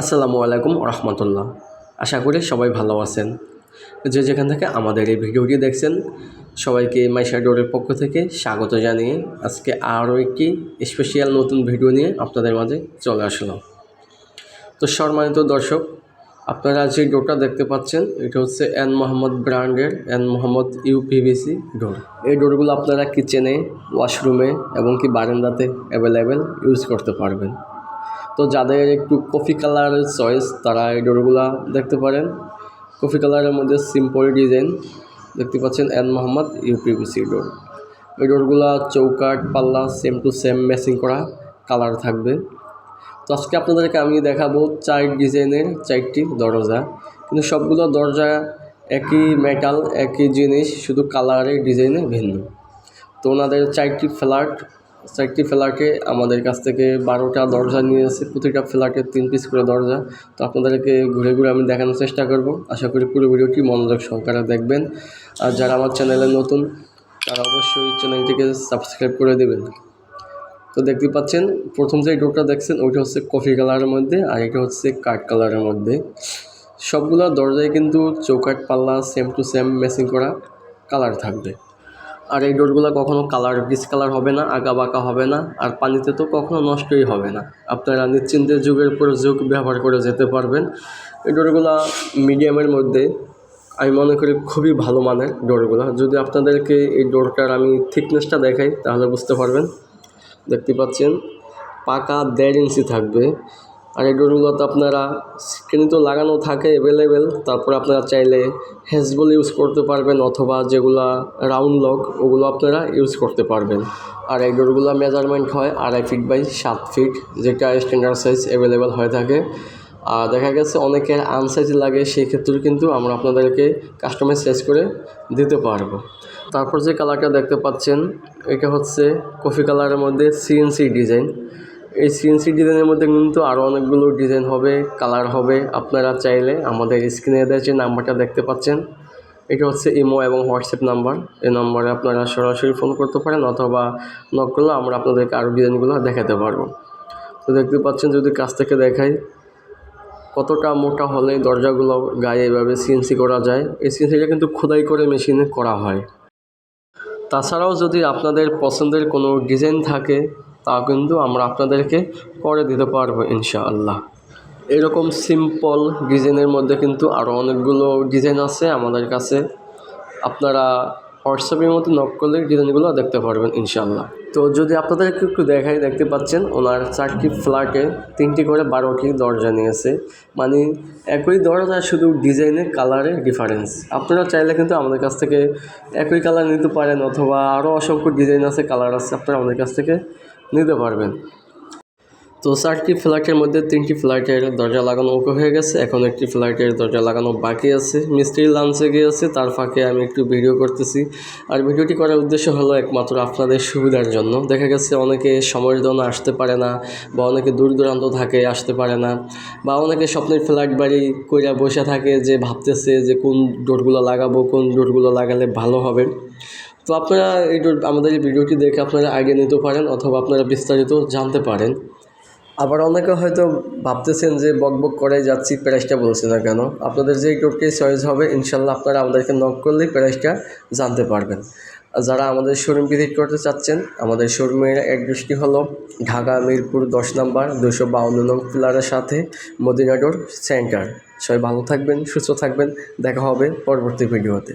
আসসালামু আলাইকুম রহমতুল্লাহ আশা করি সবাই ভালো আছেন। যে যেখান থেকে আমাদের এই ভিডিওটি দেখছেন, সবাইকে মাইশা ডোরের পক্ষ থেকে স্বাগত জানিয়ে আজকে আরও একটি স্পেশাল নতুন ভিডিও নিয়ে আপনাদের মাঝে চলে আসলাম। তো সম্মানিত দর্শক, আপনারা যে ডোরটা দেখতে পাচ্ছেন, এটা হচ্ছে এন মোহাম্মদ ব্র্যান্ডের এন মোহাম্মদ ইউপিভিসি ডোর। এই ডোরগুলো আপনারা কিচেনে, ওয়াশরুমে এবং কি বারান্দাতে অ্যাভেলেবেল ইউজ করতে পারবেন। তো যাদের একটু কফি কালারের চয়েস তারা এই ডোরগুলা দেখতে পারেন। কফি কালারের মধ্যে সিম্পল ডিজাইন দেখতে পাচ্ছেন এন মোহাম্মদ ইউপিভিসি ডোর। এই ডোরগুলা চৌকাট পাল্লা সেম টু সেম ম্যাচিং করা কালার থাকবে। তো আজকে আপনাদেরকে আমি দেখাবো চার ডিজাইনের চারটি দরজা। কিন্তু সবগুলো দরজা একই মেটাল একই জিনিস, শুধু কালারের ডিজাইনে ভিন্ন। তো ওনাদের চারটি ফ্ল্যাট চারটি ফ্ল্যাটে আমাদের কাছ থেকে বারোটা দরজা নিয়ে নিয়েছে প্রতিটা ফ্ল্যাটে তিন পিস করে দরজা। তো আপনাদেরকে ঘুরে ঘুরে আমি দেখানোর চেষ্টা করব। আশা করি পুরো ভিডিওটি মনোযোগ সহকারে দেখবেন। আর যারা আমার চ্যানেলে নতুন, তারা অবশ্যই চ্যানেলটিকে সাবস্ক্রাইব করে দেবেন। তো দেখতে পাচ্ছেন, প্রথম যে ডোরটা দেখছেন, ওইটা হচ্ছে কফি কালারের মধ্যে, আর এটা হচ্ছে কাঠ কালারের মধ্যে। সবগুলো দরজায় কিন্তু চৌকাট পাল্লা সেম টু সেম ম্যাচিং করা কালার থাকবে। আর এই ডোরগুলো কখনও কালার ডিসকালার হবে না আঁকা বাঁকা হবে না, আর পানিতে তো কখনও নষ্টই হবে না। আপনারা নিশ্চিন্তে যুগের পর যুগ ব্যবহার করে যেতে পারবেন। এই ডোরগুলো মিডিয়ামের মধ্যে আমি মনে করি খুবই ভালো মানের ডোরগুলো। যদি আপনাদেরকে এই ডোরটার আমি থিকনেসটা দেখাই, তাহলে বুঝতে পারবেন। দেখতে পাচ্ছেন, পাকা দেড় ইঞ্চি থাকবে। আর এই ডোরগুলোতে আপনারা স্ক্রিন তো লাগানো থাকে অ্যাভেলেবেল তারপর আপনারা চাইলে হ্যাজবল ইউজ করতে পারবেন অথবা যেগুলা রাউন্ড লক ওগুলো আপনারা ইউজ করতে পারবেন। আর এই ডোরগুলো মেজারমেন্ট হয় আড়াই ফিট বাই সাত ফিট যেটা স্ট্যান্ডার্ড সাইজ অ্যাভেলেবেল হয়ে থাকে। আর দেখা গেছে অনেকের আনসাইজ লাগে, সেই ক্ষেত্রেও কিন্তু আমরা আপনাদেরকে কাস্টমাইজ সাইজ করে দিতে পারব। তারপর যে কালারটা দেখতে পাচ্ছেন, এটা হচ্ছে কফি কালারের মধ্যে সিএনসি ডিজাইন এই সিএনসি ডিজাইনের মধ্যে কিন্তু আরও অনেকগুলো ডিজাইন হবে, কালার হবে। আপনারা চাইলে আমাদের স্ক্রিনে দেওয়া যে নাম্বারটা দেখতে পাচ্ছেন, এটা হচ্ছে ইমো এবং হোয়াটসঅ্যাপ নাম্বার। এই নম্বরে আপনারা সরাসরি ফোন করতে পারেন অথবা নক করলে আমরা আপনাদেরকে আরও ডিজাইনগুলো দেখাতে পারব। তো দেখতে পাচ্ছেন, যদি কাছ থেকে দেখাই, কতটা মোটা হলে দরজাগুলো গায়ে এভাবে সিএনসি করা যায়? এই সিএনসিটা কিন্তু খোদাই করে মেশিনে করা হয়। তাছাড়াও যদি আপনাদের পছন্দের কোনো ডিজাইন থাকে তা কিন্তু আমরা আপনাদেরকে করে দিতে পারব ইনশাআল্লাহ। এরকম সিম্পল ডিজাইনের মধ্যে কিন্তু আরও অনেকগুলো ডিজাইন আছে আমাদের কাছে। আপনারা হোয়াটসঅ্যাপের মতো নক করলে ডিজাইনগুলো দেখতে পারবেন ইনশাআল্লাহ। তো যদি আপনাদেরকে একটু দেখাই দেখতে পাচ্ছেন, ওনার চারটি ফ্ল্যাটে তিনটি করে বারোটি দরজা নিয়েছে। মানে একই দরজা, শুধু ডিজাইনের কালারে ডিফারেন্স আপনারা চাইলে কিন্তু আমাদের কাছ থেকে একই কালার নিতে পারেন, অথবা আরও অসংখ্য ডিজাইন আছে কালার আছে, আপনারা আমাদের কাছ থেকে নিতে পারবেন। তো চারটি ফ্ল্যাটের মধ্যে তিনটি ফ্ল্যাটের দরজা লাগানো ওকে হয়ে গেছে। এখন একটি ফ্ল্যাটের দরজা লাগানো বাকি আছে। মিস্ত্রি লাঞ্চে গিয়েছে তার ফাঁকে আমি একটু ভিডিও করতেছি। আর ভিডিওটি করার উদ্দেশ্য হলো একমাত্র আপনাদের সুবিধার জন্য। দেখা গেছে অনেকে সময়ের জন্য আসতে পারে না, বা অনেকে দূর দূরান্ত থাকে আসতে পারে না, বা অনেকে স্বপ্নের ফ্ল্যাট বাড়ি কইরা বসে থাকে যে ভাবতেছে যে কোন ডোরগুলো লাগাবো, কোন ডোরগুলো লাগালে ভালো হবে। তো আপনারা এই আমাদের এই ভিডিওটি দেখে আপনারা আইডিয়া নিতে পারেন অথবা আপনারা বিস্তারিত জানতে পারেন। আবার অনেকে হয়তো ভাবতেছেন যে বক বক করে যাচ্ছি প্রাইসটা বলছি না কেন? আপনাদের যে টোটকে চয়েস হবে, ইনশাল্লাহ আপনারা আমাদেরকে নক করলেই প্রাইসটা জানতে পারবেন। যারা আমাদের শোরুম ভিজিট করতে চাচ্ছেন, আমাদের শোরুমের অ্যাড্রেসটি হলো ঢাকা মিরপুর দশ নম্বর, দুশো বাউন্ন নং পিলারের সাথে মদিনাডোর সেন্টার সবাই ভালো থাকবেন, সুস্থ থাকবেন। দেখা হবে পরবর্তী ভিডিওতে।